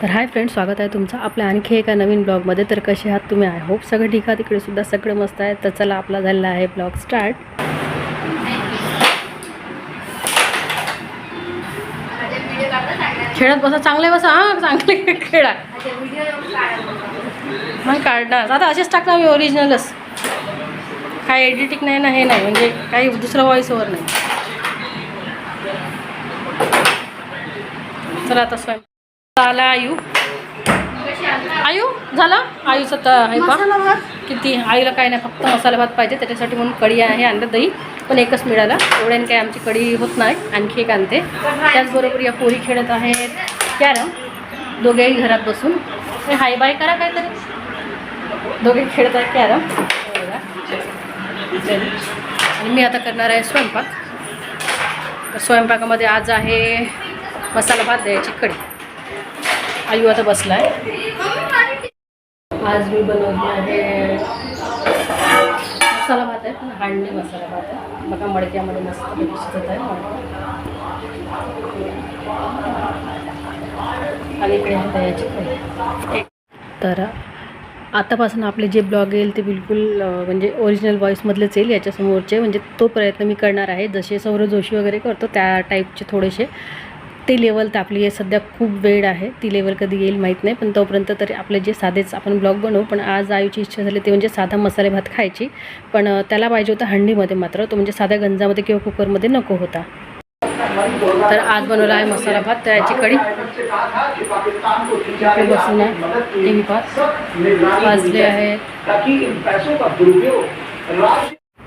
तर hi friend स्वागत आहे तुमचं आपल्या आणखी एका नवीन ब्लॉगमध्ये. तर कसे आहात तुम्ही? आय होप सगळं ठीक आहे तिकडे सुद्धा सगळं मस्त आहे तर चला आपला झालेला आहे ब्लॉग स्टार्ट. खेळत बसा. चांगले बसा हां चांगले खेळा. मग काढणार. आता असेच टाकणार मी ओरिजिनलच काय एडिटिंग नाही ना हे नाही. म्हणजे काही दुसरं व्हॉइस ओव्हर नाही. चला आता स्वयं आला आयू? आयू? झाला? आयूचं तर आहे पा किती? आईला काय नाही फक्त मसाला भात पाहिजे त्याच्यासाठी म्हणून कढी आहे आणलं दही पण एकच मिळाला. एवढ्याने काय आमची कढी होत नाही आणखी एक आणते. त्याचबरोबर या पोरी खेळत आहेत. कॅरम. दोघेही घरात बसून. हाय बाय करा काहीतरी. दोघे खेळत आहेत कॅरम. आणि मी आता करणार आहे स्वयंपाक. तर स्वयंपाकामध्ये आज आहे मसाला भात द्यायची कढी. आयू आता बसला आहे आज मी बनवली आहे मसाला भात आहे पण हांडणी मसाला भात आहे. बघा मडक्यामध्ये मस्त पैकी शिजत आहे आणि इकडे दह्याची तर आतापासून आपले जे ब्लॉग येईल ते बिलकुल म्हणजे ओरिजिनल व्हॉईसमधलेच येईल याच्यासमोरचे. म्हणजे तो प्रयत्न मी करणार आहे. जसे सौरभ जोशी वगैरे करतो त्या टाईपचे थोडेसे. ते लेवल तर आपली सध्या खूप वेळ आहे. ती लेवल कधी येईल माहीत नाही पण तोपर्यंत तरी आपले जे साधेच आपण ब्लॉग बनवू. पण आज आयुची इच्छा झाली ते म्हणजे साधा मसाले भात खायची. पण त्याला पाहिजे होता हंडीमध्ये मात्र. तो म्हणजे साध्या गंजामध्ये किंवा कुकरमध्ये नको होता. तर आज बनवला आहे मसाला भात. त्याची कढी. इकडे बसून आहे. टी व्ही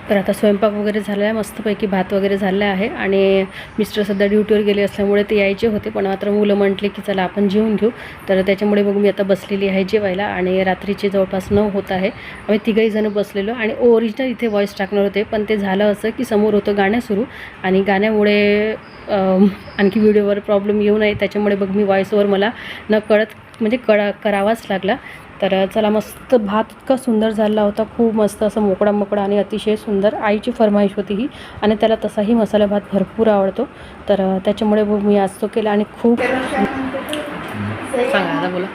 तर आता स्वयंपाक वगैरे झाला आहे मस्तपैकी भात वगैरे झाला आहे आणि मिस्टर सध्या ड्युटीवर गेले असल्यामुळे ते यायचे होते पण मात्र मुलं म्हटले की चला आपण जेवून घेऊ. तर त्याच्यामुळे मग मी आता बसलेली आहे जेवायला आणि रात्रीचे जवळपास नऊ होत आहे. आम्ही तिघही जण बसलेलो आणि ओरिजिनल इथे व्हॉईस टाकणार होते पण ते झालं असं की समोर होतं गाणं सुरू आणि गाण्यामुळे आणखी व्हिडिओवर प्रॉब्लेम येऊ नये त्याच्यामुळे बघ मी व्हॉईसवर मला न कळत म्हणजे कळा करावाच लागला. तर चला मस्त भात इतका सुंदर झाला होता. खूप मस्त असं मोकळा मोकळा आणि अतिशय सुंदर आईची फरमाईश होती ही. आणि त्याला तसाही मसाला भात भरपूर आवडतो. तर त्याच्यामुळे मी आज तो केला आणि खूप सांगा आता बोला.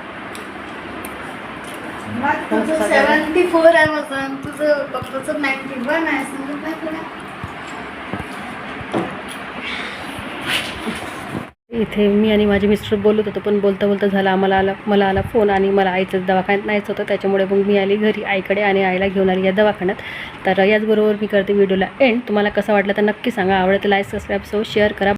तुझं सेवन्टी फोर आहे माझं तुझं पप्पाचं नाईन्टी वन आहे. इथे मी आणि माझे मिस्टर बोलत होतो पण बोलता बोलता झाला आम्हाला आला मला आला फोन आणि मला आईचं दवाखान्यात नाहीच होतं त्याच्यामुळे मग मी आली घरी आईकडे आणि आईला घेऊन आली या दवाखान्यात. तर याचबरोबर मी करते व्हिडिओला एंड तुम्हाला कसं वाटलं तर नक्की सांगा. आवडतं लाईक सबस्क्राईब सो शेअर करा.